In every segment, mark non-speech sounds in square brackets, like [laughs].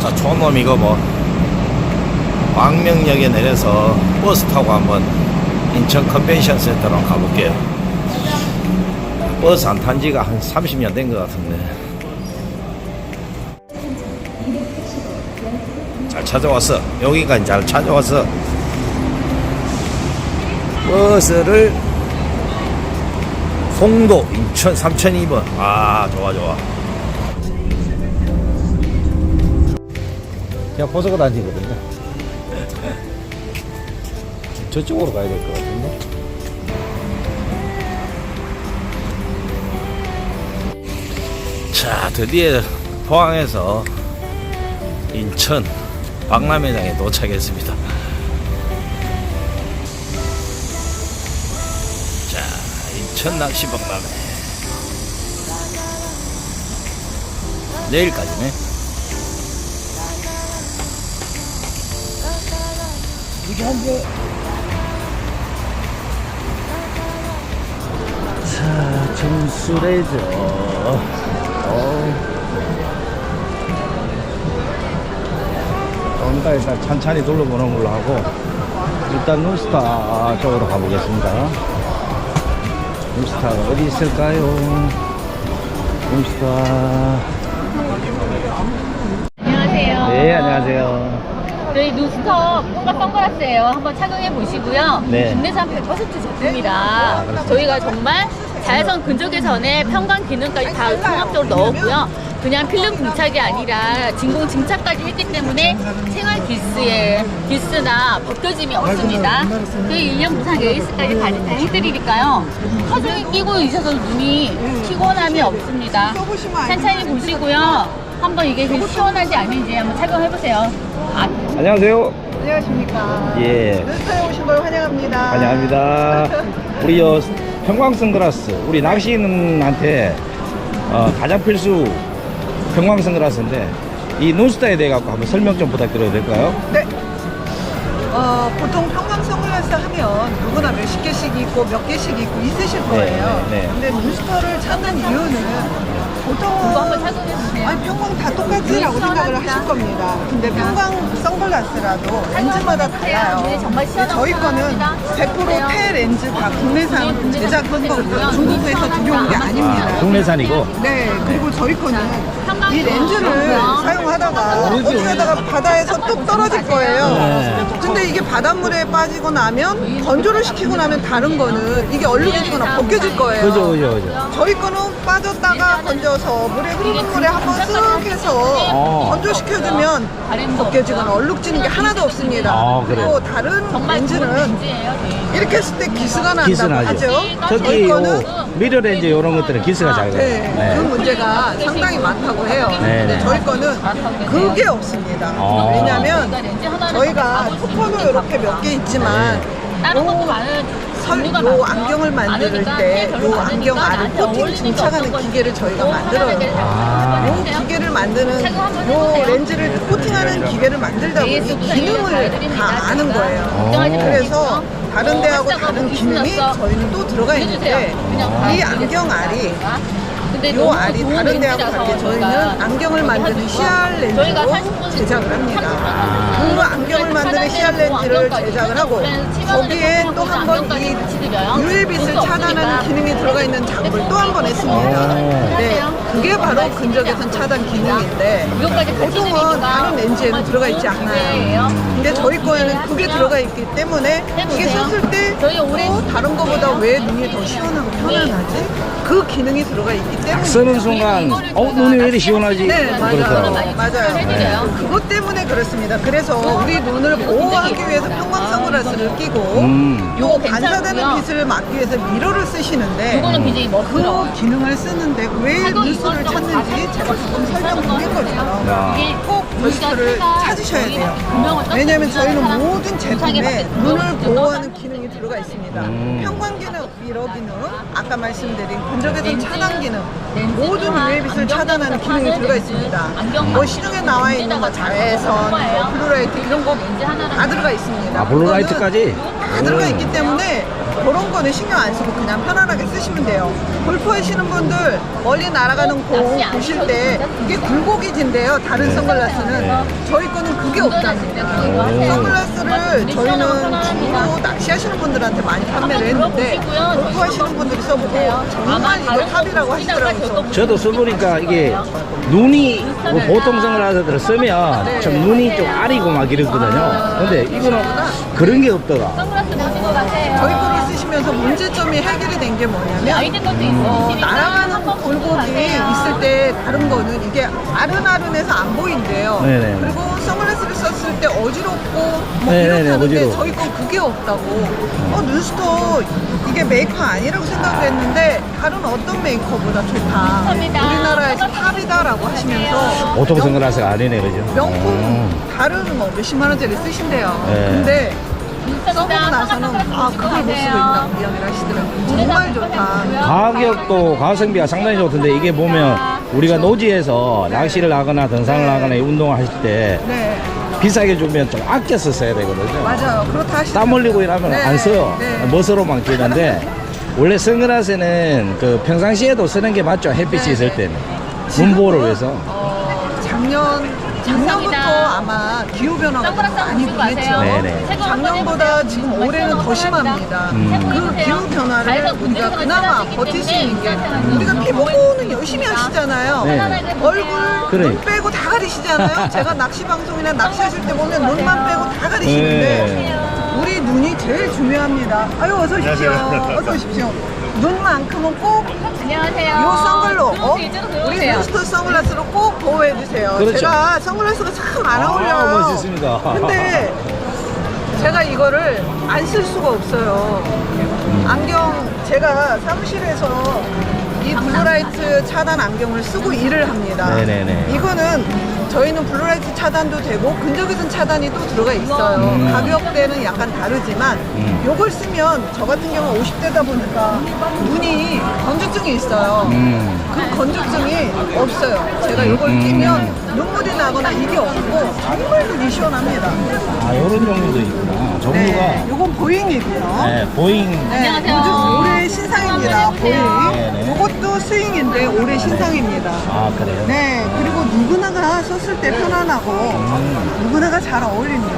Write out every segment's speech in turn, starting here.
자, 촌놈 이거 뭐 광명역에 내려서 버스 타고 한번 인천 컨벤션 센터로 가볼게요. 버스 안 탄 지가 한 30년 된 것 같은데. 잘 찾아왔어. 여기까지 잘 찾아왔어. 버스를 송도 인천 3002번. 아, 좋아, 좋아. 그냥 버스가 다니거든요. 저쪽으로 가야 될 것 같은데. 자, 드디어 포항에서 인천 박람회장에 도착했습니다. 자, 인천 낚시 박람회. 내일까지네. 이게 한 개. 자, 전술해죠. 어. 오늘 일단 천천히 둘러보는 걸로 하고, 일단 눈스타 쪽으로 가보겠습니다. 눈스타가 어디 있을까요? 눈스타. 안녕하세요. 네, 안녕하세요. 저희 누스터 뭔가 선글라스예요. 한번 착용해 보시고요. 네. 국내산 100% 제품이라 아. 저희가 정말 자외선 근적 개선에 편광 기능까지 다 통합적으로 넣었고요. 그냥 필름 부착이 아니라 진공 증착까지 했기 때문에 생활 기스에 기스나 벗겨짐이 없습니다. 저희 1년 무상 레이스까지 다 해드리니까요. 종일 끼고 있어서 눈이 피곤함이 없습니다. 천천히 보시고요. 한번 이게 시원한지 아닌지 한번 착용해보세요. 아, 안녕하세요. 안녕하십니까. 예. 눈스타에 오신 걸 환영합니다. 환영합니다. [laughs] 우리 요 평광 선글라스 우리 낚시인한테 어, 가장 필수 평광 선글라스인데 이 눈스타에 대해 갖고 한번 설명 좀 부탁드려도 될까요? 네. 어, 보통 평광 선글라스 하면 누구나 몇십 개씩 있고 몇 개씩 있고 있으실 거예요. 네, 네. 근데 눈스타를 찾는 이유는 보통 한번 착용해보세요. 아니 평광 다 똑같지라고 생각을 하실 겁니다. 근데 평광 선글라스라도 렌즈마다 달라요. 네, 시원하고 저희 거는 시원합니다. 100%폐 렌즈 다 국내산 제작한 거고요. 중국에서 들여온 게 아닙니다. 아, 국내산이고 네, 그리고 저희 거는 이 렌즈를 사용하다가 모르지, 어디 가다가 바다에서 뚝 떨어질 거예요. 네. 근데 이게 바닷물에 빠지고 나면 건조를 시키고 나면 다른 거는 이게 얼룩해지거나 벗겨질 거예요. 그죠 그죠 그죠. 저희 거는 빠졌다가 건져서 물에 흐르는 물에 한번 쓱 해서 어. 건조시켜주면 벗겨지거나 얼룩지는 게 하나도 없습니다. 아, 그래요? 그리고 다른 렌즈는. 네. 이렇게 했을 때 기스가 난다고 기스나죠. 하죠. 특히 저희 거는 요 미러 렌즈 이런 것들은 기스가 작아요. 네, 그 문제가 상당히 많다고 해요. 네, 근데 네. 저희 거는 그게 없습니다. 아. 왜냐면 저희가 쿠퍼도 이렇게 몇 개 있지만 다른 것도 많은 설, 종류가 요 많고 안경을 만들 많으니까 때 별로 요 많으니까 안경 안에 나한테 코팅 어울리는 게 증착하는 기계를 저희가 거 만들어요. 아. 요 기계를 만드는 요 렌즈를 코팅하는 기계를 만들다 보니 기능을 다 아는 거예요. 어. 그래서 다른 데하고 다른 기능이 저희는 또 들어가 있는데 이 안경 알이 근데 요 너무 알이 좋은 다른 데하고 렌즈라서 다르게 저희는 저희가 안경을 만드는 CR 저희가 렌즈로 40% 제작을 합니다. 아. 그 안경을 만드는 CR 렌즈를 제작을 하고 거기에 또 한 번이 UV빛을 차단하는 기능이 들어가 있는 작업을 또 한 번 했습니다. 오. 네, 그게 바로 근적외선 차단 기능인데 같이 보통은 다른 렌즈에는 들어가 있지 않아요. 근데 저희 거에는 그게 들어가 있기 때문에 이게. 썼을 때 저희 또 다른 거보다 왜 눈이 더 시원하고 편안하지? 그 기능이 들어가 있기 쓰는 순간 어 눈이 왜 이리 시원하지? 네, 맞아요. 그렇더라고. 맞아요. 해드려요. 그것 때문에 그렇습니다. 그래서 우리 눈을 보호하기 위해서 평광 선글라스를 끼고 음. 요 반사되는 괜찮고요. 빛을 막기 위해서 미러를 쓰시는데 이거는 굉장히 멋스러워. 그 기능을 쓰는데 왜 이건 좀 찾는지 제가 조금 설명드릴. 야. 이게 꼭 뉴스를 찾으셔야 돼요. 왜냐하면 저희는 모든 제품에 눈을 보호하는 기능이 들어가 있습니다. 음. 평광 기능, 미러 기능, 아까 말씀드린 근적에선 렌즈, 차단 기능, 모든 안경 차단하는 기능이 들어가 있습니다. 뭐 시중에 나와 있는 뭐 렌즈에다가 자외선, 뭐. 블루라이트 이런 거 다 들어가 있습니다. 아 블루라이트까지? 다 들어가 있기 때문에 그런 거는 신경 안 쓰고 그냥 편안하게 쓰시면 돼요. 골프 하시는 분들 멀리 날아가는 공 보실 때 이게 굴곡이진데요. 다른 선글라스는 저희 거는 그게 없답니다. 선글라스를 저희는 주로 낚시하시는 분들한테 많이 판매를 했는데 골프 하시는 분들이 써보고 정말 이거 탑이라고 하시더라고요. 저도 써보니까 이게 눈이 뭐 보통 선글라스들을 쓰면 좀 눈이 좀 아리고 막 이러거든요. 근데 이거는 그런 게 없더라. 선글라스 보신 것 같아요. 저희 거 를 쓰시면서 문제점이 해결이 된 게 뭐냐면. 어, 날아가는 골목이 있을 때 다른 거는 이게 아른아른해서 안 보인대요. 네네. 그리고 선글라스를 썼을 때 어지럽고 뭐 네네네, 이렇게 하는데 어지러워. 저희 건 그게 없다고. 어, 눈스토 이게 메이커 아니라고 생각을 했는데 다른 어떤 메이커보다 좋다. 감사합니다. 우리나라에서 탑이다라고 하시면서 보통 명- 선글라스가 아니네, 그죠? 명품 음. 다른 뭐 몇십만 원짜리 쓰신대요. 네. 근데 써보고 나서는 아 그걸 못 쓰고 있다고 이야기를 하시더라고요. 정말 좋다. 가격도 가성비가 상당히 좋던데 이게 보면 우리가 노지에서 낚시를 하거나 등산을 하거나 이 운동을 하실 때 네, 비싸게 주면 좀 아껴서 써야 되거든요. 맞아요. 그렇다 하시더라고요. 땀 흘리고 이러면 네, 안 써요. 네. 멋으로만 끼는데 원래 선글라스는 그 평상시에도 쓰는 게 맞죠. 햇빛이 네, 있을 네. 때는 문보호를 위해서. 어, 작년 작년부터 감사합니다. 아마 기후 변화가 선글라스 많이 가세요. 보겠죠. 네네. 작년보다 지금 올해는 더 심합니다. 음. 그 기후 변화를 우리가 그나마 버틸 수 있는 게 우리가 피부 보호는 열심히 하시잖아요. 네. 얼굴, 그래. 눈 빼고 다 가리시잖아요. [laughs] 제가 낚시 방송이나 낚시하실 때 보면 눈만 빼고 다 가리시는데 네. 우리 눈이 제일 중요합니다. 아유 어서 오십시오. 어서 오십시오. 눈만큼은 꼭 안녕하세요. 요 선글로 어? 이쪽으로 우리. 뉴스토 선글라스로 꼭 보호해 주세요. 그렇죠. 제가 선글라스가 참안 아, 어울려요. 멋있습니다. 근데 제가 이거를 안 쓸 수가 없어요. 안경 제가 사무실에서 이 블루라이트 차단 안경을 쓰고 일을 합니다. 네네네. 이거는 저희는 블루라이트 차단도 되고 근적외선 차단이 또 들어가 있어요. 음. 가격대는 약간 다르지만 음. 요걸 쓰면 저 같은 경우 50대다 보니까 눈이 건조증이 있어요. 음. 그 건조증이 없어요. 제가 요걸 음. 끼면 눈물이 나거나 이게 없고 정말 눈이 시원합니다. 아, 요런 종류도 있구나. 종류가 네, 요건 보잉이고요. 네, 보잉. 네, 안녕하세요. 요즘 올해 신상입니다. 보잉. 네네. 요것도 스윙인데 올해 신상입니다. 아, 그래요? 네, 그리고 누구나가 썼을 때 편안하고 음. 누구나가 잘 어울립니다.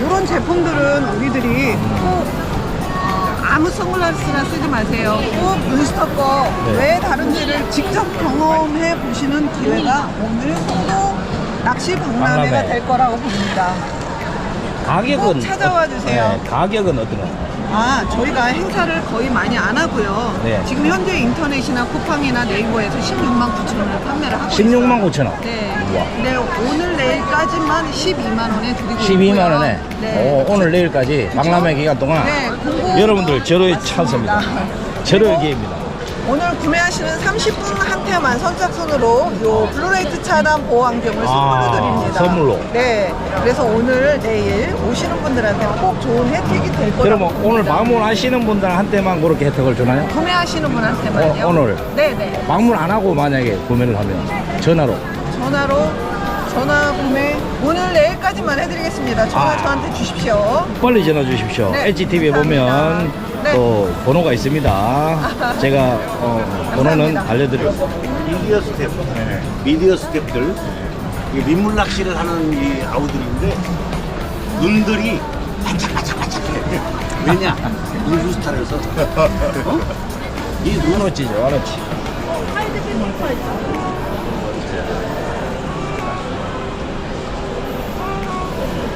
이런 제품들은 우리들이 꼭 어, 아무 선글라스나 쓰지 마세요. 꼭 눈스터 거 네. 왜 다른지를 직접 경험해 보시는 기회가 오늘 또 낚시 박람회가 박람회. 될 거라고 봅니다. 가격은 꼭 찾아와 주세요. 네, 가격은 어떤가요? 아, 저희가 행사를 거의 많이 안 하고요. 네. 지금 현재 인터넷이나 쿠팡이나 네이버에서 16만 9천 원에 판매를 하고 16만 있어요. 9천 원. 네. 우와. 네, 오늘 내일까지만 12만 원에 드리고 12만 있고요. 원에 네. 오, 오늘 내일까지 박람회 기간 동안 네, 공고 여러분들 절호의 찬스입니다. 절호의 기회입니다. 오늘 구매하시는 30분 한테만 선착순으로 요 블루레이트 차단 보호 안경을 아, 선물로 드립니다. 선물로. 네. 그래서 오늘 내일 오시는 분들한테 꼭 좋은 혜택이 될 거라고 오늘 봅니다. 방문하시는 분들한테만 그렇게 혜택을 주나요? 구매하시는 분한테만요. 어, 오늘? 네, 네. 방문 안 하고 만약에 구매를 하면 전화로 전화로 전화 구매 오늘 내일까지만 해드리겠습니다. 전화 아. 저한테 주십시오. 빨리 전화 주십시오. 네, HTV에 보면 감사합니다. 네. 또 번호가 있습니다. 제가 어, 번호는 감사합니다. 알려드리겠습니다. 미디어 스텝, 미디어 스텝들, 이 민물 낚시를 하는 이 아우들인데 눈들이 반짝반짝반짝해. 왜냐? 이 루스타에서 어? 이 눈, 원어치죠, 원어치.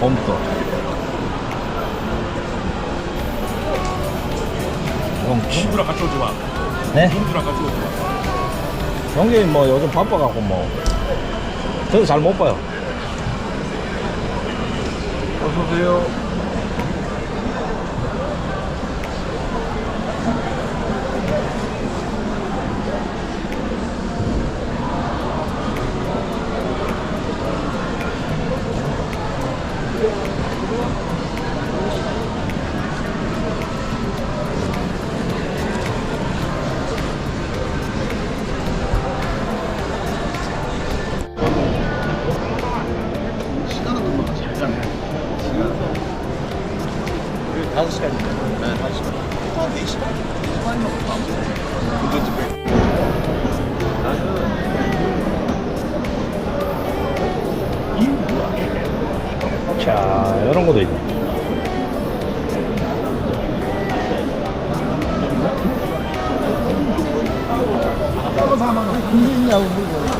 봄도. 봄치. 누구랑 같이 오지 마. 네? 누구랑 같이 오지 마. 형님 뭐 요즘 바빠갖고 뭐 저도 잘 못 봐요. 어서 오세요. 다섯 시간입니다. 네, 다섯 시간. 한 4시간? 4시간이면 아무튼. 운전집에. 나는. 자, 이런 것도 있네. 아, 뭐 사람은 공부했냐고 물어보는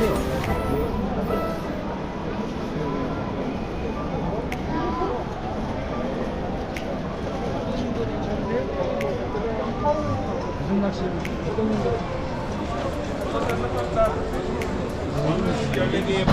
같아요. 무슨 낚시를 근데 이거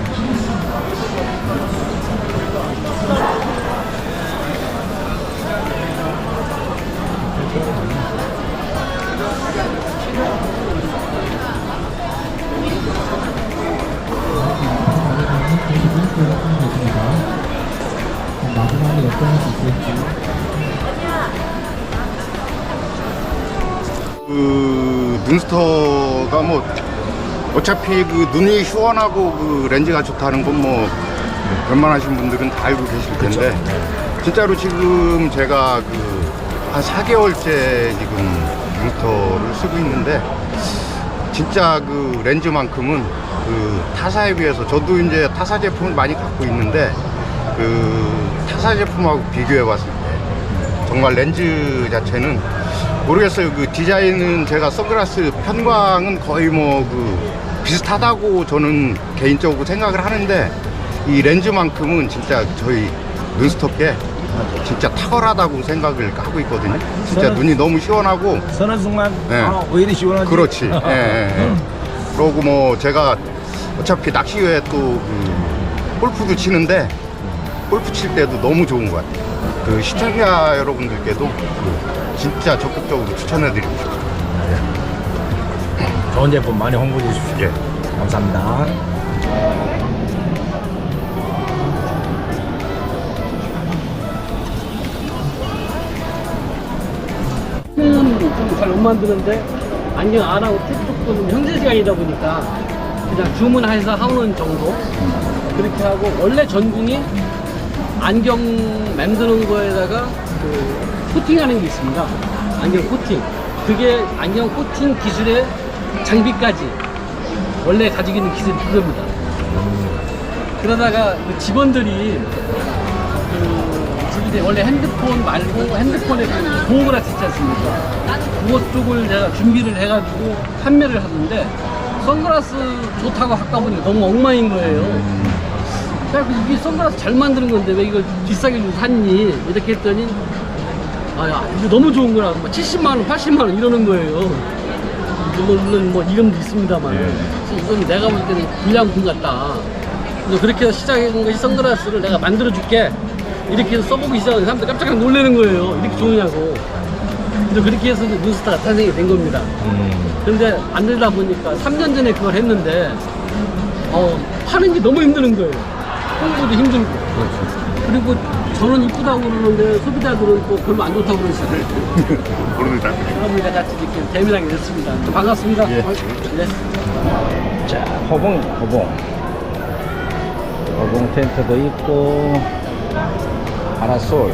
사이즈 그 눈스터가 뭐 어차피 그 눈이 시원하고 그 렌즈가 좋다는 건 뭐 웬만하신 분들은 다 알고 계실 텐데 진짜로 지금 제가 그 한 4개월째 지금 눈스터를 쓰고 있는데 진짜 그 렌즈만큼은 그 타사에 비해서 저도 이제 타사 제품을 많이 갖고 있는데 그 타사 제품하고 비교해 봤을 때 정말 렌즈 자체는 모르겠어요. 그 디자인은 제가 선글라스 편광은 거의 뭐 그 비슷하다고 저는 개인적으로 생각을 하는데 이 렌즈만큼은 진짜 저희 눈스톱계 진짜 탁월하다고 생각을 하고 있거든요. 진짜 눈이 너무 시원하고 서는 순간, 네. 아, 왜 이리 시원하지? 그렇지. 예, 예, 예. 그러고 뭐 제가 어차피 낚시회 또그 골프도 치는데 골프 칠 때도 너무 좋은 것 같아요. 그 시청자 여러분들께도 그 진짜 적극적으로 추천해드리고 싶어요. 좋은 제품 많이 홍보해 주십시오. 예. 감사합니다. 잘못 만드는데 안경 안 하고 틱톡은 현재 시간이다 보니까 그냥 주문해서 하는 정도 그렇게 하고 원래 전공이 안경 만드는 거에다가 그 코팅하는 게 있습니다. 안경 코팅. 그게 안경 코팅 기술의 장비까지 원래 가지고 있는 기술이 그겁니다. 그러다가 그 직원들이 그 원래 핸드폰 말고 핸드폰에 그 보호그라스 있지 않습니까? 그것 쪽을 제가 준비를 해가지고 판매를 하는데 선글라스 좋다고 할까 보니 너무 엉망인 거예요. 그래서 이게 선글라스 잘 만드는 건데 왜 이걸 비싸게 주고 샀니? 이렇게 했더니 아, 야, 이거 너무 좋은 거라. 뭐 70만 원, 80만 원 이러는 거예요. 이거 물론 뭐 이름도 있습니다만. 그래서 이건 내가 볼 때는 불량품 같다. 그래서 그렇게 해서 시작한 것이 선글라스를 내가 만들어 줄게. 이렇게 해서 써보기 시작하는 사람들 깜짝 놀라는 거예요. 이렇게 좋으냐고. 그래서 그렇게 해서 눈스타가 탄생이 된 겁니다. 근데 만들다 보니까 3년 전에 그걸 했는데, 어, 파는 게 너무 힘드는 거예요. 홍보도 힘들고. 그리고 저는 이쁘다고 그러는데 소비자들은 또 별로 안 좋다고 그러시잖아요. 모릅니다. 그러니까 같이 이렇게 대면하게 됐습니다. 반갑습니다. 예. 네. 자, 허봉, 허봉. 허봉 텐트도 있고, 파라솔,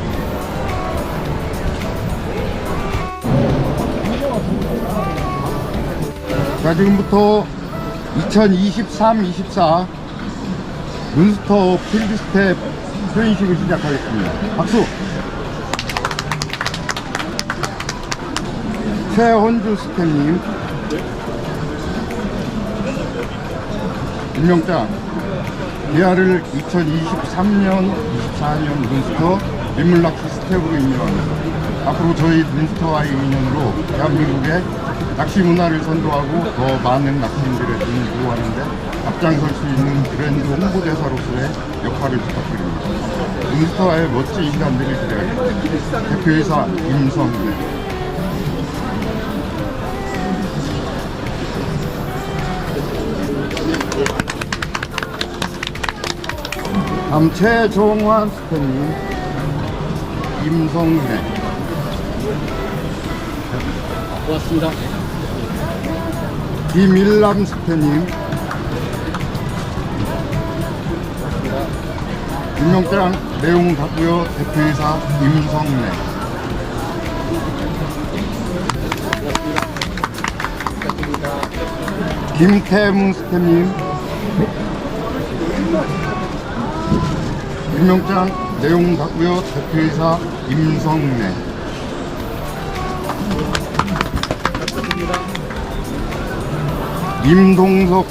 자, 지금부터 2023-24 눈스터 필드 스텝 트레이닝식을 시작하겠습니다. 박수! 최헌주 스텝님, 임명장, 기아를 2023년, 24년 눈스터 민물낚시 스텝으로 임명합니다. 앞으로 저희 눈스터와의 인연으로 대한민국의 낚시 문화를 선도하고 더 많은 낚시인들의 눈을 보호하는데 앞장설 수 있는 브랜드 홍보대사로서의 역할을 부탁드립니다. 눈스터와의 멋진 시간들을 기대하겠습니다. 대표이사 임성래 다음 최종환 스태님 임성래 고맙습니다. 김일남 스태님. 임명장 내용 같고요. 대표이사 임성래. 김태문 스태님. 임명장 내용 같고요. 대표이사 임성래 임동석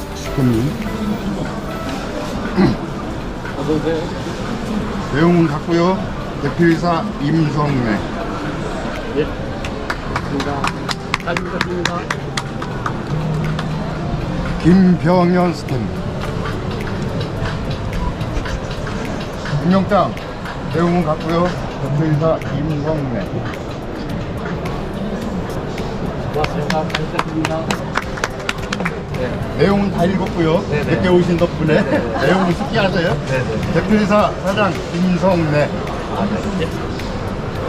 어서오세요. 내용은 같고요 대표이사 임성래 예. 고맙습니다. 잘 부탁드립니다. 김병현 스태님 임명장 내용은 같고요 대표이사 임성래 고맙습니다. 잘 부탁드립니다. 내용은 다 읽었고요 늦게 오신 덕분에 내용을 숙지하세요 대표이사 사장 임성래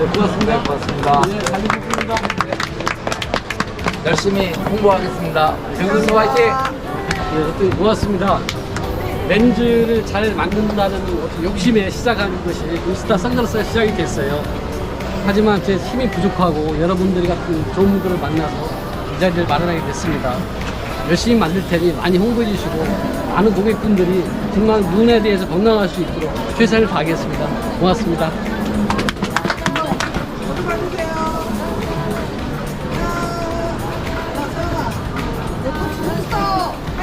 네, 고맙습니다. 고맙습니다. 예, 잘 부탁드립니다. 열심히 홍보하겠습니다. 정근수 화이팅! 예, 어떤 고맙습니다. 렌즈를 잘 만든다는 어떤 욕심에 시작한 것이 눈스타 선글라스가 시작이 됐어요. 하지만 제 힘이 부족하고 여러분들이 같은 좋은 분들을 만나서 이 자리를 마련하게 됐습니다. 열심히 만들 테니 많이 홍보해 주시고 많은 고객분들이 정말 눈에 대해서 건강할 수 있도록 최선을 다하겠습니다. 고맙습니다.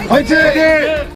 화이팅!